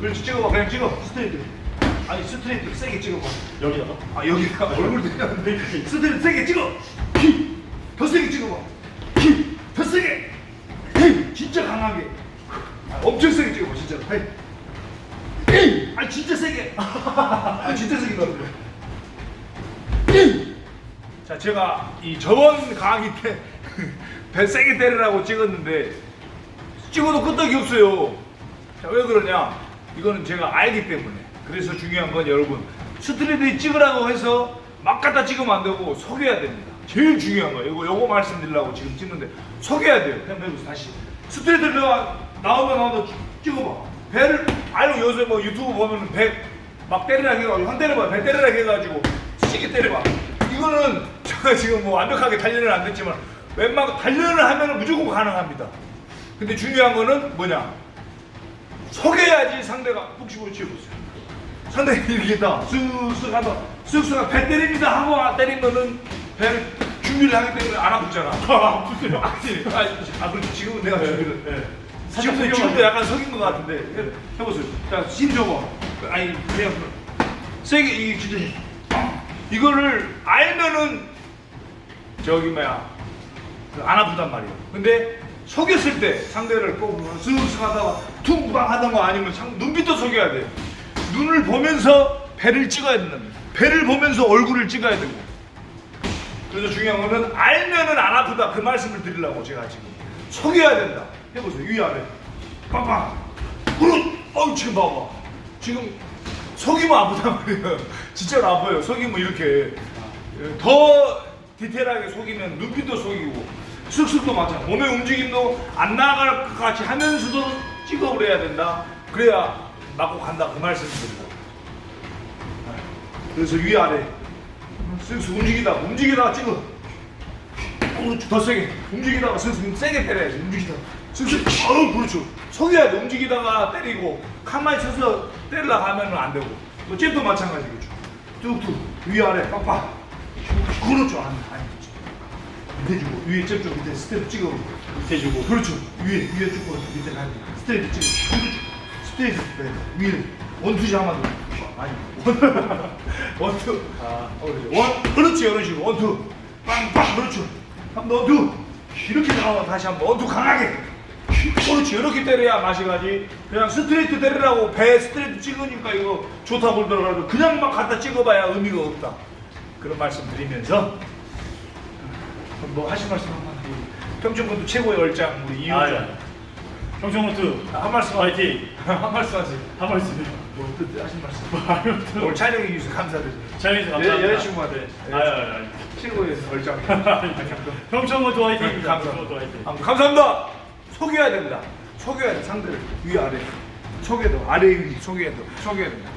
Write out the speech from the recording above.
그렇지 찍어봐 그냥 찍어. 스트레이트. 아니 스트레이트 세게 찍어봐. 여기다가? 아 여기가 얼굴 대는데. 스트레이트 세게 찍어. 더 세게 찍어봐. 더 세게! 진짜 강하게. 아, 엄청 세게 찍어봐 진짜. 아 진짜 세게. 아 진짜 세게 거야 자 제가 이 저번 강의 때 배 세게 때리라고 찍었는데 찍어도 끄떡이 없어요 자 왜 그러냐? 이거는 제가 알기 때문에. 그래서 중요한 건 여러분 스트레이트 찍으라고 해서 막 갖다 찍으면 안 되고 속여야 됩니다. 제일 중요한 거예요. 이거 요거 말씀드리려고 지금 찍는데 속여야 돼요. 그냥 여기서 다시. 내가 나오면 나오면 찍어봐. 배를 알고 요새 뭐 유튜브 보면은 배막 때리라 해가지고 한 때려봐. 배 때리라 해가지고 세게 때려봐. 이거는 제가 지금 뭐 완벽하게 단련을 안 됐지만 웬만한 단련을 하면 무조건 가능합니다. 근데 중요한 거는 뭐냐 속여야지 상대가 푹치고 치워보세요. 상대 이렇게 있다 쓱쓱 하다 쓱쓱 배 때립니다 하고 때리면은 배를 준비를 하기 때문에 안 아프잖아. 아 아프세요. 아니 아 그렇지. 지금은 내가 준비를 네. 지금 살짝 지금도 속여가지고. 약간 속인 것 같은데. 해- 해보세요. 자 힘 줘봐. 아니 그냥 세게 이 진짜 힘. 이거를 알면은 저기 뭐야 그안 아프단 말이에요. 근데 속였을 때 상대를 꼭 쓱쓱 하다가 퉁방 하다가 아니면 상, 눈빛도 속여야 돼요. 눈을 보면서 배를 찍어야 된답니다. 배를 보면서 얼굴을 찍어야 되고. 그래서 중요한 거는 알면은 안 아프다 그 말씀을 드리려고 제가 지금 속여야 된다. 해보세요 위아래 빵빵. 그렇. 어우 지금 봐봐. 지금 속이면 아프단 말이에요. 진짜로 아파요. 속이면 이렇게 더 디테일하게 속이면 눈빛도 속이고 쓱쓱도 마찬가지. 몸의 움직임도 안 나갈 것 같이 하면서도 찍어버려야 된다. 그래야 맞고 간다. 그 말씀드리고. 그래서 위아래. 쓱쓱 움직이다. 움직이다가 찍어. 어, 더 세게. 움직이다가 쓱쓱 세게 때려야지. 움직이다가. 쓱쓱 어우 그렇죠. 속여야 돼 움직이다가 때리고 가만히 서서 때리려고 하면 안 되고. 뭐 잽도 마찬가지겠죠. 뚝뚝. 위아래. 빡빡. 그렇죠. 아니 아니 밑에 주고 위에 잽 주고 밑에 스텝 찍어 밑에 주고. 그렇죠. 위에 위에 주고 밑에 가야 돼 스텝 찍어 그렇죠 스텝 네. 위에. 원투시 한번 더 아니 원 원투. 아. 어, 그렇죠. 원, 그렇지 이런 식으로. 원투. 빵빵 그렇죠. 한번 원투 이렇게 나와 다시 한번 원투 강하게. 그렇지 이렇게 때려야 맛이 가지. 그냥 스트레이트 때리라고 배 스트레이트 찍으니까 이거 좋다 그러더라도 그냥 막 갖다 찍어봐야 의미가 없다. 그런 말씀 드리면서 뭐 하실 말씀 한번 평촌군도 최고의 얼짱 우리 아, 이효정 예. 평촌호투. 한 말씀 화이팅. 한 말씀 하세요 한 말씀. 뭐 뜻- 하신 말씀 오늘 촬영해 주셔서 감사드립니다 촬영해서 감사합니다. 여- 여자친구한테 아, 아, 아. 최고의 얼짱 평촌호투 화이팅입니다. 감사합니다. 평촌호투 화이팅. 아무튼 감사합니다. 속여야 됩니다. 속여야 돼 상대를 위 아래. 속여도 아래 위 속여도 속여야 됩니다.